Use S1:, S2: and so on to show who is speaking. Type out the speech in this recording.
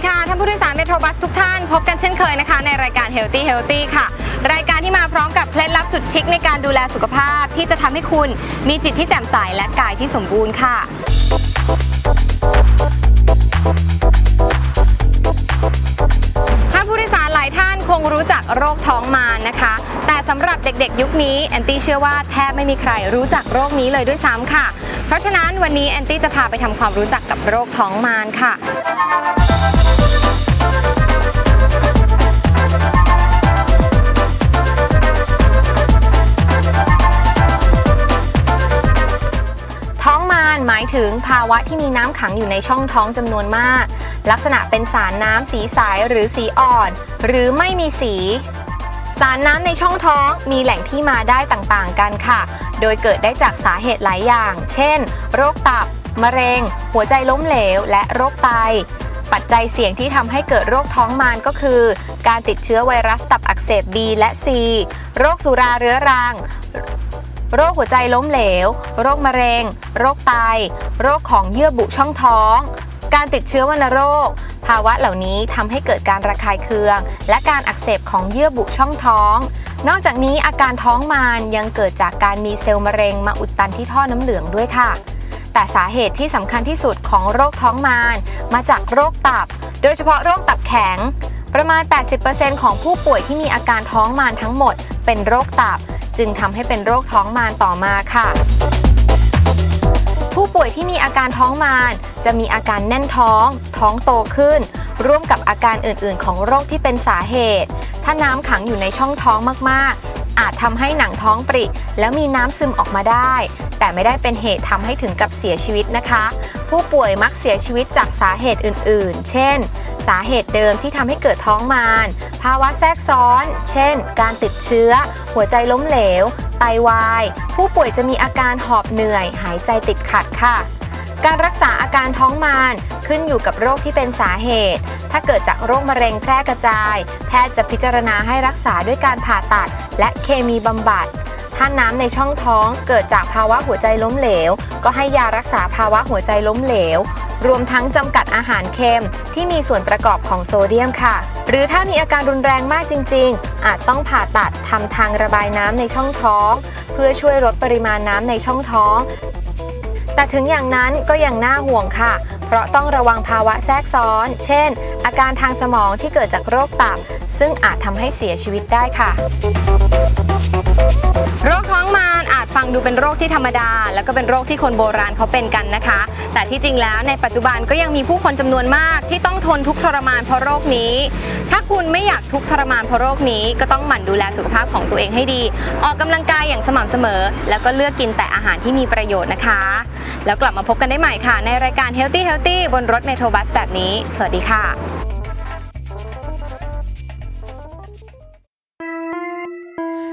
S1: ดีค่ะท่านผู้โดยสารเมโทรบัสทุกท่าน พบกันเช่นเคยนะคะ ในรายการ Healthy Healthy ค่ะ รายการที่มาพร้อมกับเคล็ดลับสุดชิคในการดูแลสุขภาพ ที่จะทำให้คุณมีจิตที่แจ่มใสและกายที่สมบูรณ์ค่ะท่านผู้โดยสารหลายท่านคงรู้จักโรคท้องมารนะคะ แต่สำหรับเด็กๆ ยุคนี้แอนตี้เชื่อว่าแทบไม่มีใครรู้จักโรคนี้เลยด้วยซ้ำค่ะ เพราะฉะนั้นวันนี้แอนตี้จะพาไปทำความรู้จักกับโรคท้องมารค่ะายถึงภาวะที่มีน้ำขังอยู่ในช่องท้องจำนวนมาก ลักษณะเป็นสารน้ำสีใสหรือสีอ่อน หรือไม่มีสี สารน้ำในช่องท้องมีแหล่งที่มาได้ต่างๆกันค่ะ โดยเกิดได้จากสาเหตุหลายอย่าง เช่น โรคตับ มะเร็ง หัวใจล้มเหลว และโรคไตปัจจัยเสี่ยงที่ทำให้เกิดโรคท้องมารก็คือ การติดเชื้อไวรัสตับอักเสบ B และ C โรคสุราเรื้อรัง โรคหัวใจล้มเหลว โรคมะเร็ง โรคไต โรคของเยื่อบุช่องท้อง การติดเชื้อวัณโรค ภาวะเหล่านี้ทำให้เกิดการระคายเคือง และการอักเสบของเยื่อบุช่องท้อง นอกจากนี้อาการท้องมารยังเกิดจากการมีเซลล์มะเร็งมาอุดตันที่ท่อน้ำเหลืองด้วยค่ะ แต่สาเหตุที่สำคัญที่สุดของโรคท้องมารมาจากโรคตับ โดยเฉพาะโรคตับแข็ง ประมาณ 80%ของผู้ป่วยที่มีอาการท้องมารทั้งหมด เป็นโรคตับ จึงทำให้เป็นโรคท้องมารต่อมาค่ะ ผู้ป่วยที่มีอาการท้องมารจะมีอาการแน่นท้อง ท้องโตขึ้น ร่วมกับอาการอื่นๆ ของโรคที่เป็นสาเหตุ ถ้าน้ำขังอยู่ในช่องท้องมากๆ อาจทำให้หนังท้องปริ แล้วมีน้ำซึมออกมาได้ แต่ไม่ได้เป็นเหตุทำให้ถึงกับเสียชีวิตนะคะ ผู้ป่วยมักเสียชีวิตจากสาเหตุอื่นๆ เช่น สาเหตุเดิมที่ทำให้เกิดท้องมาร ภาวะแทรกซ้อน เช่น การติดเชื้อ หัวใจล้มเหลว ไตวาย ผู้ป่วยจะมีอาการหอบเหนื่อย หายใจติดขัดค่ะ การรักษาอาการท้องมารขึ้นอยู่กับโรคที่เป็นสาเหตุ ถ้าเกิดจากโรคมะเร็งแพร่กระจาย แพทย์จะพิจารณาให้รักษาด้วยการผ่าตัด และเคมีบำบัด ถ้าน้ำในช่องท้องเกิดจากภาวะหัวใจล้มเหลว ก็ให้ยารักษาภาวะหัวใจล้มเหลว รวมทั้งจำกัดอาหารเค็มที่มีส่วนประกอบของโซเดียมค่ะ หรือถ้ามีอาการรุนแรงมากจริง ๆ อาจต้องผ่าตัดทำทางระบายน้ำในช่องท้อง เพื่อช่วยลดปริมาณน้ำในช่องท้อง แต่ถึงอย่างนั้นก็ยังน่าห่วงค่ะเพราะต้องระวังภาวะแทรกซ้อน เช่น อาการทางสมองที่เกิดจากโรคตับ ซึ่งอาจทำให้เสียชีวิตได้ค่ะ โรคท้องมารอาจฟังดูเป็นโรคที่ธรรมดา แล้วก็เป็นโรคที่คนโบราณเขาเป็นกันนะคะ แต่ที่จริงแล้วในปัจจุบันก็ยังมีผู้คนจำนวนมาก ที่ต้องทนทุกข์ทรมานเพราะโรคนี้ ถ้าคุณไม่อยากทุกข์ทรมานเพราะโรคนี้ก็ต้องหมั่นดูแลสุขภาพของตัวเองให้ดี ออกกำลังกายอย่างสม่ำเสมอ แล้วก็เลือกกินแต่อาหารที่มีประโยชน์นะคะ แล้วกลับมาพบกันได้ใหม่ค่ะ ในรายการ Healthy Healthy บนรถเมโทรบัสแบบนี้ สวัสดีค่ะ